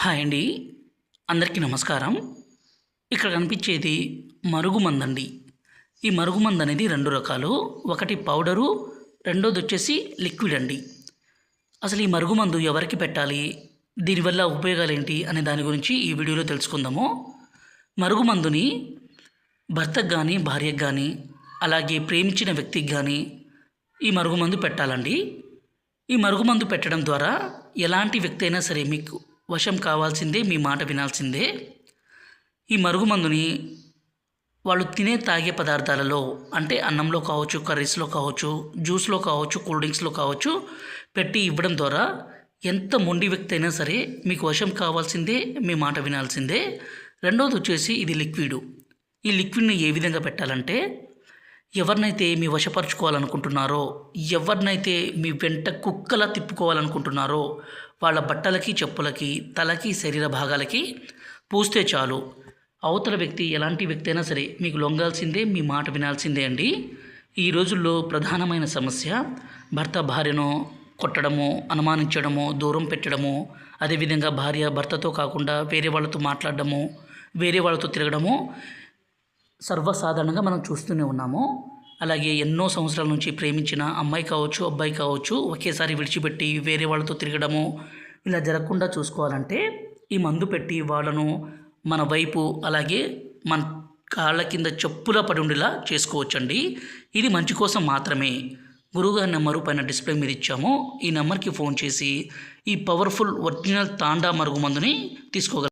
Hi అండి. అందరికీ నమస్కారం. ఇక్కడ కనిపించేది మరుగుమందండి. ఈ మరుగుమందు అనేది రెండు రకాలు. ఒకటి పౌడరు రెండోది వచ్చేసి లిక్విడ్ అండి. అసలు ఈ మరుగుమందు ఎవరికి పెట్టాలి? దీనివల్ల ఉపయోగాలు ఏంటి అనే దాని గురించి ఈ వీడియోలో తెలుసుకుందాము. మరుగుమందుని భర్తకు కానీ భార్యకు కానీ అలాగే ప్రేమించిన వ్యక్తికి కానీ ఈ మరుగుమందు పెట్టాలండి. ఈ మరుగుమందు పెట్టడం ద్వారా ఎలాంటి వ్యక్తి అయినా సరే మీకు వశం కావాల్సిందే మీ మాట వినాల్సిందే. ఈ మరుగుమందుని వాళ్ళు తినే తాగే పదార్థాలలో అంటే అన్నంలో కావచ్చు కర్రీస్లో కావచ్చు జ్యూస్లో కావచ్చు కూల్ డ్రింక్స్లో కావచ్చు పెట్టి ఇవ్వడం ద్వారా ఎంత మొండి వ్యక్తి అయినా సరే మీకు వశం కావాల్సిందే మీ మాట వినాల్సిందే. రెండవది వచ్చేసి ఇది లిక్విడ్. ఈ లిక్విడ్ని ఏ విధంగా పెట్టాలంటే ఎవరినైతే మీ వశపరుచుకోవాలనుకుంటున్నారో ఎవరినైతే మీ వెంట కుక్కలా తిప్పుకోవాలనుకుంటున్నారో వాళ్ళ బట్టలకి చెప్పులకి తలకి శరీర భాగాలకి పూస్తే చాలు. అవతల వ్యక్తి ఎలాంటి వ్యక్తి అయినా సరే మీకు లొంగాల్సిందే మీ మాట వినాల్సిందే అండి. ఈ రోజుల్లో ప్రధానమైన సమస్య భర్త భార్యను కొట్టడము అనుమానించడము దూరం పెట్టడము అదేవిధంగా భార్య భర్తతో కాకుండా వేరే వాళ్ళతో మాట్లాడడము వేరే వాళ్ళతో తిరగడము సర్వసాధారణంగా మనం చూస్తూనే ఉన్నాము. అలాగే ఎన్నో సంవత్సరాల నుంచి ప్రేమించిన అమ్మాయి కావచ్చు అబ్బాయి కావచ్చు ఒకేసారి విడిచిపెట్టి వేరే వాళ్ళతో తిరగడము ఇలా జరగకుండా చూసుకోవాలంటే ఈ మందు పెట్టి వాళ్ళను మన వైపు అలాగే మన కాళ్ళ కింద చెప్పులా పడి ఉండేలా చేసుకోవచ్చండి. ఇది మంచి కోసం మాత్రమే. గురువుగారి నెంబరు పైన డిస్ప్లే మీద ఇచ్చాము. ఈ నెంబర్కి ఫోన్ చేసి ఈ పవర్ఫుల్ ఒరిజినల్ తాండా మరుగు మందుని తీసుకోగలరు